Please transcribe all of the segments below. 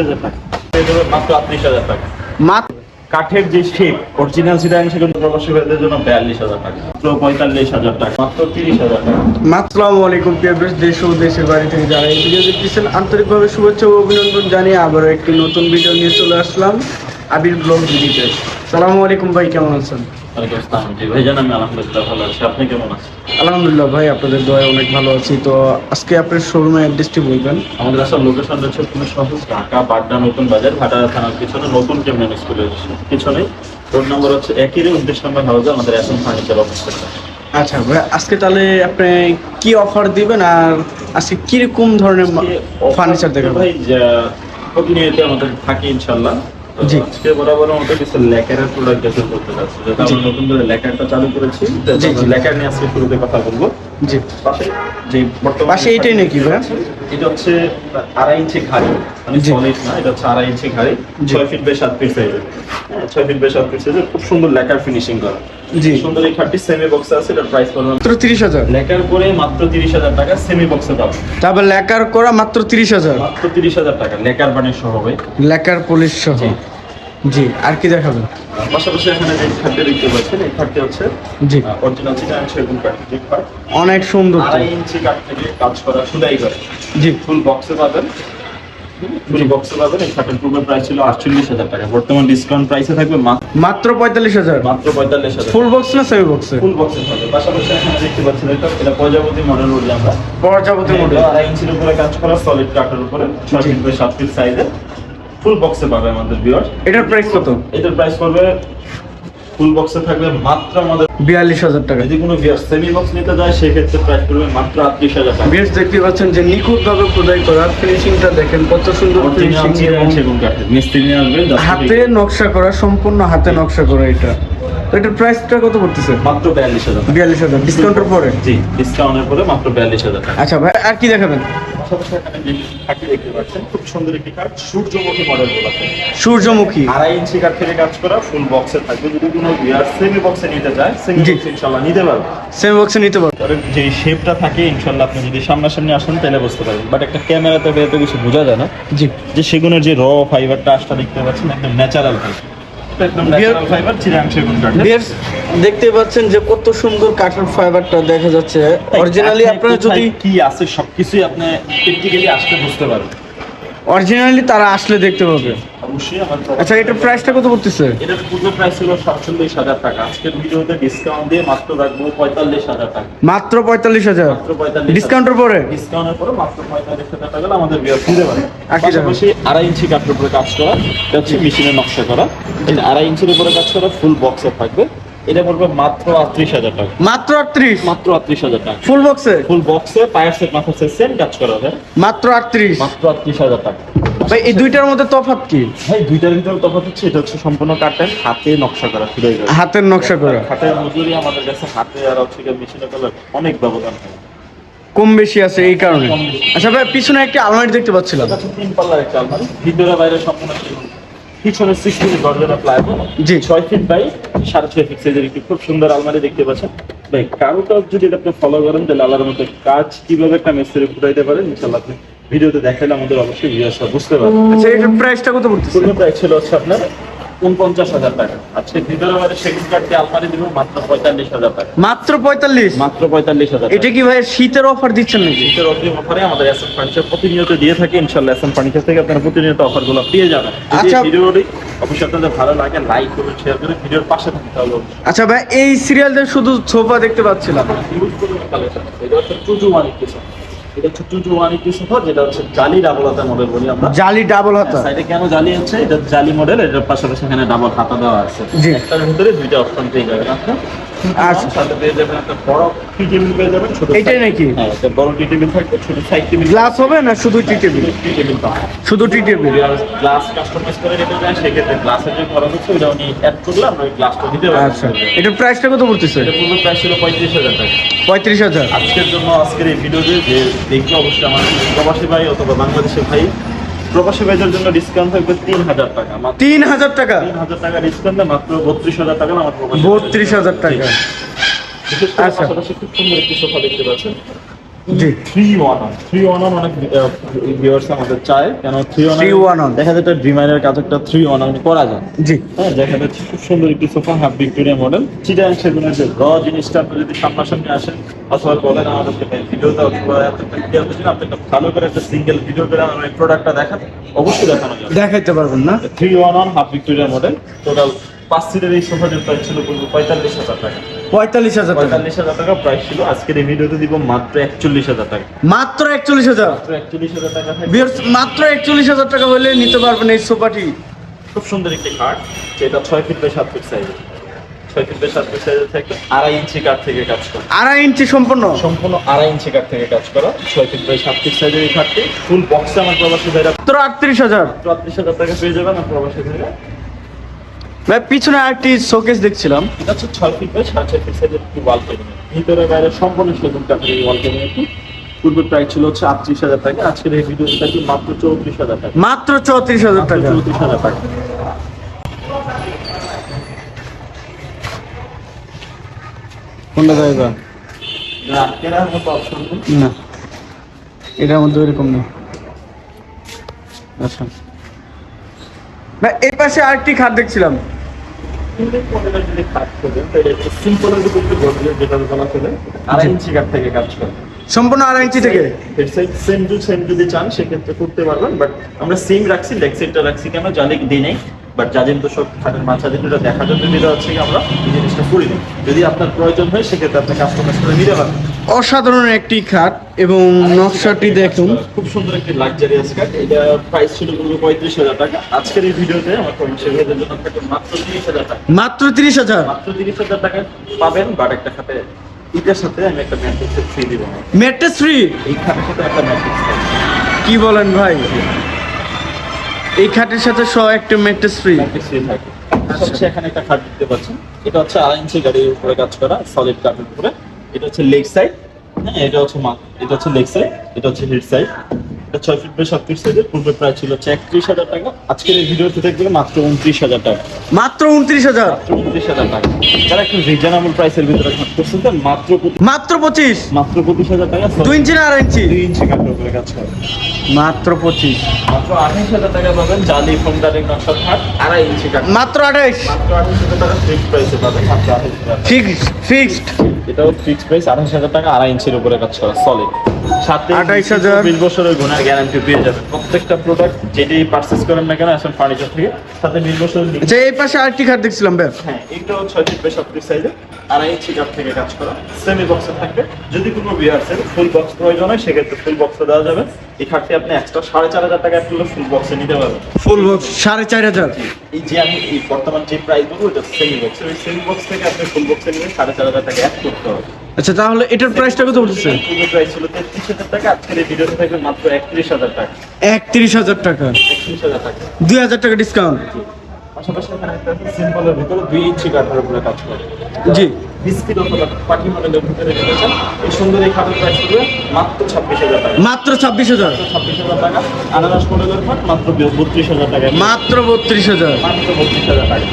হাজার টাকা। মাত্র আটত্রিশ হাজার টাকা। মাত্র কাঠের যে শেপ অরিজিনাল সিডান সেগুলো প্রবাসী ভাইদের জন্য বিয়াল্লিশ হাজার টাকা। মাত্র পঁয়তাল্লিশ হাজার টাকা। মাত্র তিরিশ হাজার টাকা। আসসালামু আলাইকুম প্রিয় দেশ দেশ ও দেশের বাড়ি থেকে যারা এই ভিডিও দেখতেছেন আন্তরিকভাবে শুভেচ্ছা ও অভিনন্দন জানিয়ে আবারও একটি নতুন ভিডিও নিয়ে চলে আসলাম। আবির ব্লগ ভিডিওতে। সালামু আলাইকুম ভাই কেমন আছেন? আলহামদুলিল্লাহ ভাই আপনাদের দোয়ায় অনেক ভালো আছি। তো আজকে আপনার অ্যাড্রেসটি বলবেন? আমাদের আসলে লোকেশন রয়েছে খুবই সহজ ঢাকা বাড্ডা নতুন বাজার ভাটা থানার পিছনে নতুন কেমন স্কুলের পিছনে ফোন নম্বর হচ্ছে একই নম্বর হাউসে আমাদের এখন ফার্নিচার আচ্ছা ভাই আজকে তাহলে আপনি কি অফার দিবেন আর আজকে কীরকম ধরনের ফার্নিচার দেখাবেন? ভাই প্রতিনিয়ত আমাদের থাকে ইনশাল্লাহ। জি। আজকে বরাবর আমাদের কিছু লেকারের প্রোডাক্ট শুরু করতে যাচ্ছি। যেটা আমরা নতুন করে লেকারটা চালু করেছি জি, জি। লেকার নিয়ে আজকে শুরুতে কথা বলব। জি। পাশে যে বর্তমানে পাশে এইটাই নাকি ভাই? এটা হচ্ছে আড়াই ইঞ্চি ঘাড়ি। মানে। সলিড না এটা হচ্ছে আড়াই ইঞ্চি ঘাড়ি। ছয় ফিট বাই সাত ফিট সাইজের ছয় ফিট বাই সাত ফিট সাইজের খুব সুন্দর লেকার ফিনিশিং করা। জি। সুন্দর এই খাটটি সেমি বক্সে আছে এটার প্রাইস পড়বে মাত্র তিরিশ হাজার। লেকার করে মাত্র টাকা সেমি বক্সে পাবে তারপর লেকার করা মাত্র তিরিশ হাজার। মাত্র তিরিশ হাজার টাকা লেকার বানিয়ে সহ ভাই। লেকার পুলিশ সহ। জি। আর কি দেখাবেন? পাশাপাশি এখানে যে খাটটি দেখতে পাচ্ছেন এই খাটটি হচ্ছে জি। অরিজিনাল চিটাং সেগুন কাঠ যে কাঠ অনেক সুন্দর। তো। ইঞ্চি কাঠ থেকে কাজ করা সুদাই করে জি। ফুল বক্সে পাবেন। ফুল বক্সে পাবেন এই খাটের পূর্বের প্রাইস ছিল আটচল্লিশ হাজার টাকা। বর্তমান ডিসকাউন্ট প্রাইসে থাকবে মাত্র পঁয়তাল্লিশ হাজার। মাত্র পঁয়তাল্লিশ হাজার। ফুল বক্স না সেমি বক্সে ফুল বক্সে থাকবে। পাশাপাশি এখানে দেখতে পাচ্ছেন এটা এটা প্রজাপতি মডেল বলি আমরা। পর্যাপ্ত মডেল এটা আড়াই ইঞ্চির উপরে কাজ করা সলিড কাঠের উপরে ছয় জি। ফিট বাই সাত ফিট সাইজে ফুল বক্সে পাবে আমাদের ভিউয়ার এটার প্রাইস কত? এটার প্রাইস পড়বে ফুল বক্সে থাকবে মাত্র আমাদের বিয়াল্লিশ হাজার টাকা। যদি কোনো সেমি বক্স নিতে যায় সেক্ষেত্রে প্রাইস পড়বে মাত্র আটত্রিশ হাজার টাকা। দেখতে পাচ্ছেন যে খোদাই করা ফিনিশিংটা দেখেন কত সুন্দর ফিনিশিং সেগুন কাঠের। মিস্ত্রি নিয়ে আসবে হাতে নকশা করা সম্পূর্ণ হাতে নকশা করা এটা। এটার প্রাইসটা কত পড়তেছে? মাত্র বিয়াল্লিশ হাজার বিয়াল্লিশ হাজার। ডিসকাউন্টের পরে? জি ডিসকাউন্টের পরে মাত্র বিয়াল্লিশ হাজার আচ্ছা ভাই আর কি দেখাবেন? পাশাপাশি এখানে যে কাঠটি দেখতে পাচ্ছেন খুব সুন্দর একটি কাঠ সূর্যমুখী মডেল সূর্যমুখী। আড়াই ইঞ্চি কাঠ থেকে কাজ করা ফুল বক্সে থাকবে। যদি কোনো সেমি বক্সে নিতে চায় সেমি। বক্স নিতে পারবে। সেমি বক্সে নিতে পারব। তার যে শেপটা থাকে আপনি যদি সামনাসামনি আসেন তাহলে বুঝতে পারবেন। বাট একটা ক্যামেরাতে এত কিছু বোঝা যায় না। জি। যে সেগুনের যে র ফাইবারটা আসটা দেখতে পাচ্ছেন একদম ন্যাচারাল ফাইবার দেখতে পাচ্ছেন যে কত সুন্দর কাঠের ফাইবারটা দেখা যাচ্ছে। অরিজিনালি আপনার আপনারা যদি কি আছে সবকিছুই আপনি প্র্যাকটিক্যালি আসতে বুঝতে পারবেন। অরিজিনালি তারা আসলে দেখতে পাবে। অবশ্যই আচ্ছা এটার প্রাইসটা কত পড়তেছে? এটার পূর্ব প্রাইস ছিল সাতচল্লিশ হাজার টাকা। আজকের ভিডিওতে ডিসকাউন্ট দিয়ে মাত্র রাখব পঁয়তাল্লিশ হাজার টাকা। মাত্র পঁয়তাল্লিশ হাজার? ডিসকাউন্টের পরে? ডিসকাউন্টের পরে মাত্র পঁয়তাল্লিশ হাজার টাকা হলে আমাদের বিয়ার দিতে পারে পাশাপাশি আড়াই ইঞ্চি কাঠের উপরে কাজ করা এটা হচ্ছে মেশিনের নকশা করা। আড়াই ইঞ্চির উপরে কাজ করা ফুল বক্সে থাকবে। এটা পড়বে মাত্র আটত্রিশ হাজার টাকা। মাত্র আটত্রিশ? মাত্র আটত্রিশ হাজার টাকা। ফুল বক্সে ফুল বক্সে পায়ের সেট মাথার সেট সেম কাজ করা হবে। মাত্র আটত্রিশ? মাত্র আটত্রিশ হাজার টাকা। ভাই এই দুইটার মধ্যে তফাৎ কি? ভাই দুইটার ভিতরে তফাৎ হচ্ছে এটা হচ্ছে সম্পূর্ণ কাঠের হাতে নকশা করা খুদাই করা। হাতের নকশা করা। হাতের মজুরি আমাদের কাছে হাতে আর হচ্ছে গিয়ে মেশিনের অনেক ব্যবধান হয়। কম বেশি আছে এই কারণে। আচ্ছা ভাই পিছনে একটা আলমারি দেখতে পাচ্ছিলাম। তিন পাল্লার একটা আলমারি ভিতরে বাইরে সম্পূর্ণ। পিছনে সিক্স ফিট গর্জনা জি। ছয় ফিট বাই সাড়ে ছয় ফিট সাইজের একটি খুব সুন্দর আলমারি দেখতে পাচ্ছেন। ভাই কারোটা যদি এটা আপনি ফলো করেন তাহলে আলার মতো কাজ কীভাবে একটা মিস্ত্রি ফুটাইতে পারেন ইনশাল্লাহ আপনি ভিডিওতে দেখালে আমাদের অবশ্যই ভিউয়ার্সরা বুঝতে পারবেন। আচ্ছা এটার প্রাইসটা কত পড়তেছে পুরো প্রাইস ছিল হচ্ছে আপনার উনপঞ্চাশ হাজার টাকা। আজকে ভিতরে বাইরে সেগুন কাঠটি আলমারি দিব মাত্র পঁয়তাল্লিশ হাজার টাকা। মাত্র পঁয়তাল্লিশ? মাত্র পঁয়তাল্লিশ হাজার এটা কি ভাই শীতের অফার দিচ্ছেন নাকি? শীতের অগ্রিম অফারে আমাদের এসএম ফার্নিচার প্রতিনিয়ত দিয়ে থাকে ইনশাল্লাহ এসএম ফার্নিচার থেকে আপনারা প্রতিনিয়ত অফারগুলো পেয়ে যাবেন। আচ্ছা। ভিডিওটি অবশ্যই আপনাদের ভালো লাগে লাইক করুন শেয়ার করুন ভিডিওর পাশে থাকতে হবে আচ্ছা ভাই এই সিরিয়ালদের শুধু সোফা দেখতে পাচ্ছিলাম। এটা হচ্ছে টুটু ওয়ান এইটটি এটা হচ্ছে টুটু ওয়ান এইটটি যেটা হচ্ছে জালি ডাবল ডাবলতা মডেল বলি আমরা। জালি ডাবল হাতা। সাইডে কেন জালি হচ্ছে এটা জালি মডেল এটার পাশাপাশি এখানে ডাবল হাতা দেওয়া আছে। একটার ভিতরে দুইটা অপশন পেয়ে যাবেন আপনি। আচ্ছা। সাথে পেয়ে যাবেন একটা বড় টি টেবিল পেয়ে যাবেন ছোট নাকি? হ্যাঁ বড় টি টেবিল থাকবে ছোট সাইড টেবিল গ্লাস হবে না শুধু টি টেবিল? টি টেবিল শুধু টি টেবিল? গ্লাস কাস্টমাইজ করে নিতে চান সেক্ষেত্রে গ্লাসের যে খরচ হচ্ছে ওটা উনি অ্যাড করলে আমরা ওই গ্লাসটা দিতে পারব। আচ্ছা। এটার প্রাইসটা কত পড়তেছে? এটা প্রাইস ছিল পঁয়ত্রিশ হাজার টাকা। পঁয়ত্রিশ হাজার। আজকের জন্য আজকের এই ভিডিওতে যে দেখবে অবশ্যই আমাদের প্রবাসী ভাই অথবা বাংলাদেশের ভাই প্রবাসী ভাইদের জন্য ডিসকাউন্ট থাকবে তিন হাজার টাকা। তিন হাজার টাকা? তিন হাজার টাকা ডিসকাউন্ট মাত্র বত্রিশ হাজার টাকা আমার বত্রিশ হাজার টাকা। বিশেষ করে আচ্ছা। পাশাপাশি খুব সুন্দর একটি সোফা দেখতে পাচ্ছেন। জি। Three one on three one on অনেক ভিউয়ার্স আমাদের চায়। কেন থ্রি ওয়ান 3-1-1 দেখা যায় কাছে একটা থ্রি ওয়ান অন করা যায়। জি। হ্যাঁ দেখা যাচ্ছে খুব সুন্দর একটি sofa half Victoria model Chittagong সেগুনের যে র জিনিসটা আপনি যদি সামনাসামনি আসেন অথবা বলেন আমাদেরকে ভিডিওতে অথবা ভিডিও আপনি একটা ভালো করে একটা সিঙ্গেল ভিডিও করে আমার এই প্রোডাক্টটা দেখান। অবশ্যই দেখানো যাবে। দেখাইতে পারবেন না? Three one one half Victoria model total পাঁচ সিটের এই সোফাটির প্রাইস ছিল পঁয়তাল্লিশ হাজার টাকা। পঁয়তাল্লিশ হাজার পঁয়তাল্লিশ হাজার টাকা প্রাইস ছিল। আজকের এই ভিডিওতে দিব মাত্র একচল্লিশ হাজার টাকা। মাত্র একচল্লিশ হাজার। একচল্লিশ হাজার টাকা মাত্র একচল্লিশ হাজার টাকা হলে নিতে পারবেন এই সোফাটি খুব সুন্দর একটি কাঠ যেটা ছয় ফিট বাই সাত ফিট সাইজের ছয় ফিট বাই সাত ফিট সাইজের থাকবে আড়াই ইঞ্চি কাঠ থেকে কাজ করা। আড়াই ইঞ্চি সম্পূর্ণ। সম্পূর্ণ আড়াই ইঞ্চি কাঠ থেকে কাজ করা। ছয় ফিট বাই সাত ফিট সাইজের এই কাঠটি ফুল বক্সে আমার প্রবাসী ভাইরা মাত্র আটত্রিশ হাজার। চুয়াত্রিশ হাজার টাকা পেয়ে যাবেন আমার প্রবাসী ভাইরা। ভাই পিছনে আরেকটি শোকেস দেখছিলাম। এটা হচ্ছে ছয় ফিট বাই সাড়ে ছয় ফিট সাইজের একটি ওয়াল ক্যাবিনেট ভিতরে বাইরে সম্পূর্ণ সেগুন কাঠের এই ওয়াল ক্যাবিনেটটি পূর্বের প্রাইস ছিল হচ্ছে আটত্রিশ হাজার টাকা। আজকের এই ভিডিওতে থাকবে মাত্র চৌত্রিশ হাজার টাকা? মাত্র চৌত্রিশ হাজার টাকা। চৌত্রিশ হাজার টাকা। কোনটা জায়গা না, না। এটার মধ্যে ওইরকম নেই। আচ্ছা। ভাই এই পাশে আরেকটি খাট দেখছিলাম। যদি কাজ করবেন তাহলে সিম্পলের ভিতরে একটু গর্জিয়াস যেটা বলা চলে আড়াই ইঞ্চি কাঠ থেকে কাজ করে। সম্পূর্ণ আড়াই ইঞ্চি থেকে? Head side same to same যদি চান সেক্ষেত্রে করতে পারবেন বাট আমরা সেম রাখছি লেগ সাইডটা রাখছি কেন? জানি বাট যাদের তো সব খাটের মাঝা যেটা দেখার জন্য দিতে হচ্ছে কি আমরা এই জিনিসটা করি না যদি আপনার প্রয়োজন হয় সেক্ষেত্রে আপনি কাস্টমাইজ করে নিতে পারেন অসাধারণ একটি খাট এবং নকশাটি দেখুন। খুব সুন্দর একটি লাক্সারিয়াস কাঠ এটা প্রাইস ছিল পুরো পঁয়ত্রিশ হাজার টাকা। আজকের এই ভিডিওতে আমার জন্য মাত্র তিরিশ হাজার টাকা। মাত্র তিরিশ হাজার? মাত্র তিরিশ হাজার টাকা পাবেন বাট একটা খাতে এটার সাথে আমি একটা ম্যাট্রিক্সের ফ্রি দিব। মেট্রেস ফ্রি এই খাটের সাথে একটা ম্যাট্রিক্স কি বলেন ভাই? এই খাটের সাথে সহ একটা মেট্রেস ফ্রি ম্যাট্রিক্স ফ্রি থাকে। হচ্ছে এখানে একটা খাট দেখতে পাচ্ছেন। এটা হচ্ছে আড়াই ইঞ্চি গাড়ির উপরে কাজ করা সলিড কাঠের উপরে। এটা হচ্ছে লেগ সাইড হ্যাঁ এটা হচ্ছে মা এটা হচ্ছে লেগ সাইড এটা হচ্ছে হেড সাইড এটা ছয় ফিট বাই সাত ফিট সাইজের পূর্বে প্রায় ছিল হচ্ছে একত্রিশ হাজার টাকা। আজকের এই ভিডিওতে দেখবে মাত্র উনত্রিশ হাজার টাকা। মাত্র উনত্রিশ হাজার? মাত্র উনত্রিশ হাজার টাকা। যারা একটু রিজনেবল প্রাইসের ভিতরে কাজ করছেন তার মাত্র মাত্র পঁচিশ? মাত্র পঁচিশ হাজার টাকা দুই ইঞ্চি না আড়াই ইঞ্চি? দুই ইঞ্চি কাঠের উপরে কাজ করে। মাত্র পঁচিশ। মাত্র আঠাইশ হাজার টাকা পাবেন জালি ফোন ডালিং নকশার খাট আড়াই ইঞ্চি কাঠ মাত্র আঠাইশ। মাত্র আঠাইশ হাজার টাকা ফিক্সড প্রাইসে পাবেন মাত্র আঠাইশ হাজার। ফিক্সড ফিক্সড এটাও ফিক্সড প্রাইস আঠাশ হাজার টাকা আড়াই ইঞ্চির উপরে কাজ করা সলিড সাথে 28,000 বিশ বছরের গুণের গ্যারান্টি পেয়ে যাবেন। প্রত্যেকটা প্রোডাক্ট যেটি পারচেস করেন না কেন আসেন ফার্নিচার থেকে। সাথে বিশ বছরের আচ্ছা এই পাশে আরেকটি খাট দেখছিলাম ভাই হ্যাঁ এইটাও ছয় ফিট বাই সাত ফিট সাইজে। আড়াই ইঞ্চি কাঠ থেকে কাজ করা। সেমি বক্সে থাকবে। যদি কোনো বিয়ার্সের ফুল বক্স প্রয়োজন হয় সেক্ষেত্রে ফুল বক্সে দেওয়া যাবে। এই খাটটি আপনি এক্সট্রা সাড়ে চার হাজার টাকা তুলে ফুল বক্সে নিতে পারবেন। ফুল বক্স সাড়ে চার হাজার। এই যে আমি এই বর্তমান যে প্রাইস বলব ওটা সেমি বক্স ওই সেমি বক্স থেকে আপনি ফুল বক্সে নিলে সাড়ে চার হাজার টাকা অ্যাড করতে হবে। আচ্ছা তাহলে এটার প্রাইসটা কত বলতেছে? প্রাইস ছিল তেত্রিশ হাজার টাকা আজকের এই ভিডিওতে থাকবে মাত্র একত্রিশ হাজার টাকা। একত্রিশ হাজার টাকা। একত্রিশ হাজার টাকা। দুই হাজার টাকা ডিসকাউন্ট পাশাপাশি এখানে একটা সিম্পলের ভিতরে দুই ইঞ্চি কাঠের উপরে কাজ করে। জি। বিস্কিট অথবা পাটি মডেলের ভিতরে রেখেছেন। এই সুন্দর এই খাটের প্রাইস করবে মাত্র ছাব্বিশ হাজার টাকা। মাত্র ছাব্বিশ হাজার? ছাব্বিশ হাজার টাকা। আনারস মডেলের খাট মাত্র বত্রিশ হাজার টাকা। মাত্র বত্রিশ হাজার? মাত্র বত্রিশ হাজার টাকা।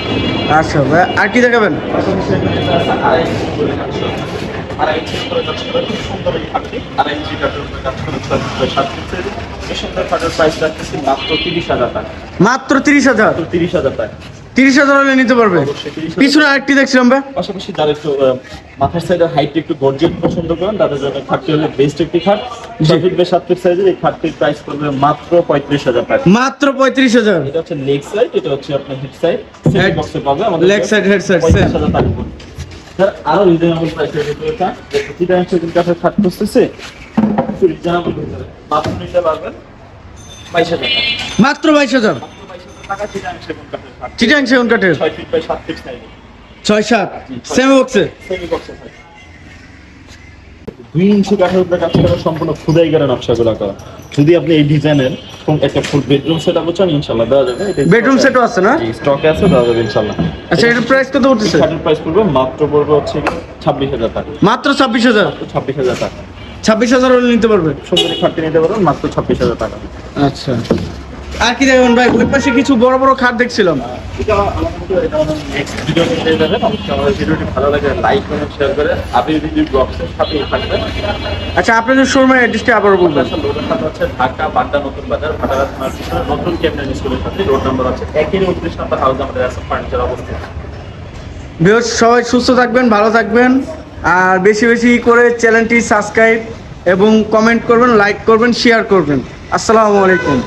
আচ্ছা ভাই আর কি দেখাবেন? পাশাপাশি এখানে আড়াই ইঞ্চি করে কাজ করা। আড়াই ইঞ্চি করে কাজ করা খুব সুন্দর এই খাটটি। আড়াই ইঞ্চি কাঠের কাজ করা ছয় ফিট সাত ফিট এই সুন্দর খাটের প্রাইস রাখতেছি মাত্র তিরিশ হাজার টাকা। মাত্র তিরিশ হাজার? তিরিশ হাজার টাকা। তিরিশ হাজার হলে নিতে পারবে? পিছনে আরেকটি দেখছিলাম ভাই। পাশাপাশি যারা একটু মাথার সাইডের হাইট একটু গর্জিয়াস পছন্দ করেন তাদের জন্য খাটটি হলে বেস্ট একটি খাট। ছয় ফিট বাই সাত ফিট সাইজের এই খাটটির প্রাইস পড়বে মাত্র পঁয়ত্রিশ হাজার টাকা। মাত্র পঁয়ত্রিশ হাজার? এটা হচ্ছে লেগ সাইড এটা হচ্ছে আপনার হিপ সাইড বক্সে পাবে। আমাদের leg side, head side, পঁয়ত্রিশ হাজার টাকা। স্যার আরও রিজনেবল প্রাইসের ভিতরে চান। চিটাং সেদিন কাছে খাট খুঁজতেছে একটু রিজনেবল ভিতরে বাথরুম নিতে পারবেন বাইশ হাজার মাত্র বাইশ হাজার? মাত্র চিটাং সেগুন কাঠের ছয় ফিট বাই সাত ফিট ছয় সাত? সেমি বক্সে সেমি বক্সে ইঞ্চি কাঠের উপরে কাজ করা সম্পূর্ণ খুদাই করে নকশাগুলো করা। যদি আপনি এই ডিজাইনের একটা ফুল বেডরুম সেট আপ চান ইনশাল্লাহ দেওয়া যাবে। বেডরুম সেটও আছে না? স্টকে আছে দেওয়া যাবে ইনশাল্লাহ আচ্ছা এটার প্রাইস কত উঠতেছে খাটের প্রাইস পড়বে মাত্র পড়বে হচ্ছে ছাব্বিশ হাজার টাকা। মাত্র ছাব্বিশ হাজার? ছাব্বিশ হাজার টাকা। ছাব্বিশ হাজার হলে নিতে পারবে? সুন্দরী খাটটি নিতে পারবেন মাত্র ছাব্বিশ হাজার টাকা। আচ্ছা। আর কি দেখবেন ভাই? ওই পাশে কিছু বড় বড় খাট দেখছিলাম। শেয়ার করে সাথেই থাকবেন আচ্ছা আপনাদের শোরুমের অ্যাড্রেসটা আবার বলবেন। ঢাকা বাড্ডা নতুন বাজার নতুন স্কুলের সাথে রোড নাম্বার আছে উনত্রিশ নাম্বার হাউস আমাদের আছে ফার্নিচার অবস্থিত ভিউয়ার্স, সবাই সুস্থ থাকবেন, ভালো থাকবেন। আর বেশি বেশি করে চ্যানেলটি সাবস্ক্রাইব এবং কমেন্ট করবেন লাইক করবেন শেয়ার করবেন। আসসালামু আলাইকুম।